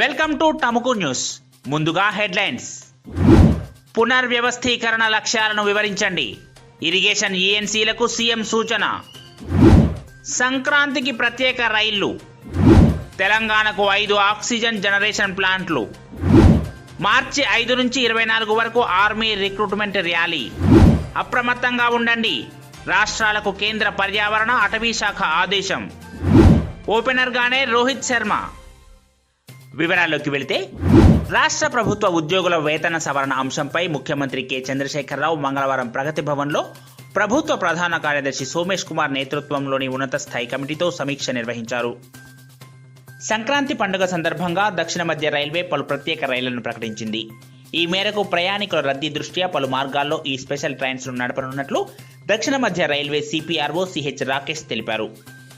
Welcome to Tamuku news ముందుగా headlines. పునర్వ్యవస్థీకరణ లక్ష్యాలను వివరించండి. ఇరిగేషన్ ఈఎన్సీలకు సీఎం సూచన. సంక్రాంతికి ప్రత్యేక రైళ్ళు. తెలంగాణకు ఐదు ఆక్సిజన్ జనరేషన్ ప్లాంట్లు. మార్చి ఐదు నుంచి ఇరవై నాలుగు వరకు ఆర్మీ రిక్రూట్మెంట్ ర్యాలీ. అప్రమత్తంగా ఉండండి. రాష్ట్రాలకు కేంద్ర పర్యావరణ అటవీ శాఖ ఆదేశం. ఓపెనర్గానే రోహిత్ శర్మ. వివరాల్లోకి వెళితే రాష్ట్ర ప్రభుత్వ ఉద్యోగుల వేతన సవరణ అంశంపై ముఖ్యమంత్రి కె. చంద్రశేఖరరావు మంగళవారం ప్రగతి భవన్లో ప్రభుత్వ ప్రధాన కార్యదర్శి సోమేష్ కుమార్ నేతృత్వంలోని ఉన్నత స్థాయి కమిటీతో సమీక్ష నిర్వహించారు. సంక్రాంతి పండుగ సందర్భంగా దక్షిణ మధ్య రైల్వే పలు ప్రత్యేక రైళ్ళను ప్రకటించింది. ఈ మేరకు ప్రయాణికుల రద్దీ దృష్ట్యా పలు మార్గాల్లో ఈ స్పెషల్ ట్రైన్స్ను నడపనున్నట్లు దక్షిణ మధ్య రైల్వే సిపిఆర్ఓ సిహెచ్ రాకేష్ తెలిపారు.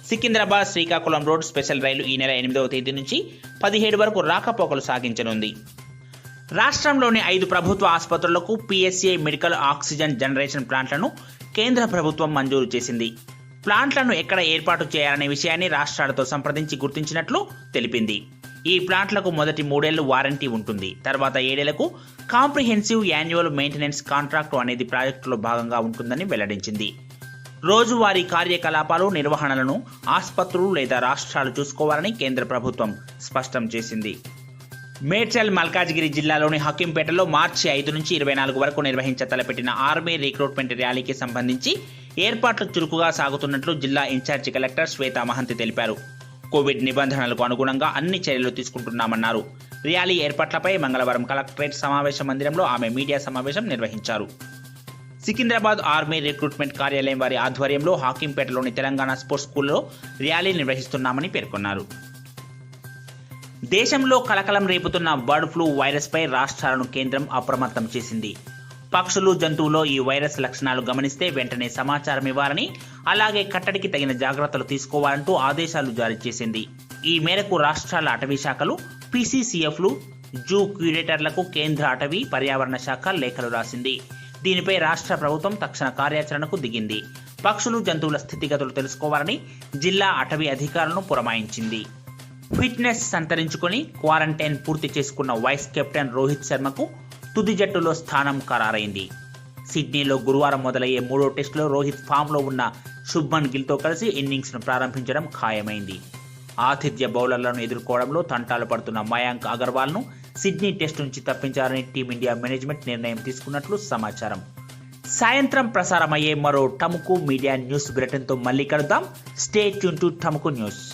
సికింద్రాబాద్ శ్రీకాకుళం రోడ్ స్పెషల్ రైలు ఈ నెల ఎనిమిదవ తేదీ నుంచి పదిహేడు వరకు రాకపోకలు సాగించనుంది. రాష్ట్రంలోని ఐదు ప్రభుత్వ ఆసుపత్రులకు పిఎస్సిఐ మెడికల్ ఆక్సిజన్ జనరేషన్ ప్లాంట్లను కేంద్ర ప్రభుత్వం మంజూరు చేసింది. ప్లాంట్లను ఎక్కడ ఏర్పాటు చేయాలనే విషయాన్ని రాష్ట్రాలతో సంప్రదించి గుర్తించినట్లు తెలిపింది. ఈ ప్లాంట్లకు మొదటి మూడేళ్ళు వారంటీ ఉంటుంది. తర్వాత ఏడేళ్ళకు కాంప్రిహెన్సివ్ యాన్యువల్ మెయింటెనెన్స్ కాంట్రాక్టు అనేది ప్రాజెక్టులో భాగంగా ఉంటుందని వెల్లడించింది. రోజువారీ కార్యకలాపాలు నిర్వహణలను ఆసుపత్రులు లేదా రాష్ట్రాలు చూసుకోవాలని కేంద్ర ప్రభుత్వం స్పష్టం చేసింది. మేడ్చల్ మల్కాజ్గిరి జిల్లాలోని హకీంపేటలో మార్చి ఐదు నుంచి ఇరవై నాలుగు వరకు నిర్వహించ తలపెట్టిన ఆర్మీ రిక్రూట్మెంట్ ర్యాలీకి సంబంధించి ఏర్పాట్లు చురుకుగా సాగుతున్నట్లు జిల్లా ఇన్ఛార్జి కలెక్టర్ శ్వేతా మహంతి తెలిపారు. కోవిడ్ నిబంధనలకు అనుగుణంగా అన్ని చర్యలు తీసుకుంటున్నామన్నారు. ర్యాలీ ఏర్పాట్లపై మంగళవారం కలెక్టరేట్ సమావేశ మందిరంలో ఆమె మీడియా సమావేశం నిర్వహించారు. సికింద్రాబాద్ ఆర్మీ రిక్రూట్మెంట్ కార్యాలయం వారి ఆధ్వర్యంలో హాకింపేటలోని తెలంగాణ స్పోర్ట్స్ స్కూల్లో ర్యాలీ నిర్వహిస్తున్నామని పేర్కొన్నారు. దేశంలో కలకలం రేపుతున్న బర్డ్ ఫ్లూ వైరస్పై రాష్ట్రాలను కేంద్రం అప్రమత్తం చేసింది. పక్షులు జంతువులో ఈ వైరస్ లక్షణాలు గమనిస్తే వెంటనే సమాచారం ఇవ్వాలని అలాగే కట్టడికి తగిన జాగ్రత్తలు తీసుకోవాలంటూ ఆదేశాలు జారీ చేసింది. ఈ మేరకు రాష్ట్రాల అటవీ శాఖలు పీసీసీఎఫ్లు జూ క్యూరేటర్లకు కేంద్ర అటవీ పర్యావరణ శాఖ లేఖలు రాసింది. దీనిపై రాష్ట్ర ప్రభుత్వం తక్షణ కార్యాచరణకు దిగింది. పక్షులు జంతువుల స్థితిగతులు తెలుసుకోవాలని జిల్లా అటవీ అధికారులను పురమాయించింది. ఫిట్నెస్ సంతరించుకొని క్వారంటైన్ పూర్తి చేసుకున్న వైస్ కెప్టెన్ రోహిత్ శర్మకు తుది జట్టులో స్థానం ఖరారైంది. సిడ్నీలో గురువారం మొదలయ్యే మూడో టెస్టులో రోహిత్ ఫామ్లో ఉన్న శుభ్మన్ గిల్తో కలిసి ఇన్నింగ్స్ను ప్రారంభించడం ఖాయమైంది. ఆతిథ్య బౌలర్లను ఎదుర్కోవడంలో తంటాలు పడుతున్న మయాంక్ అగర్వాల్ను సిడ్నీ టెస్ట్ నుంచి తప్పించాలని టీమిండియా మేనేజ్మెంట్ నిర్ణయం తీసుకున్నట్లు సమాచారం. సాయంత్రం ప్రసారమయ్యే మరో టముకు మీడియా న్యూస్ బులెటిన్తో మళ్ళీ కలుద్దాం. Stay tune to Tamuku news.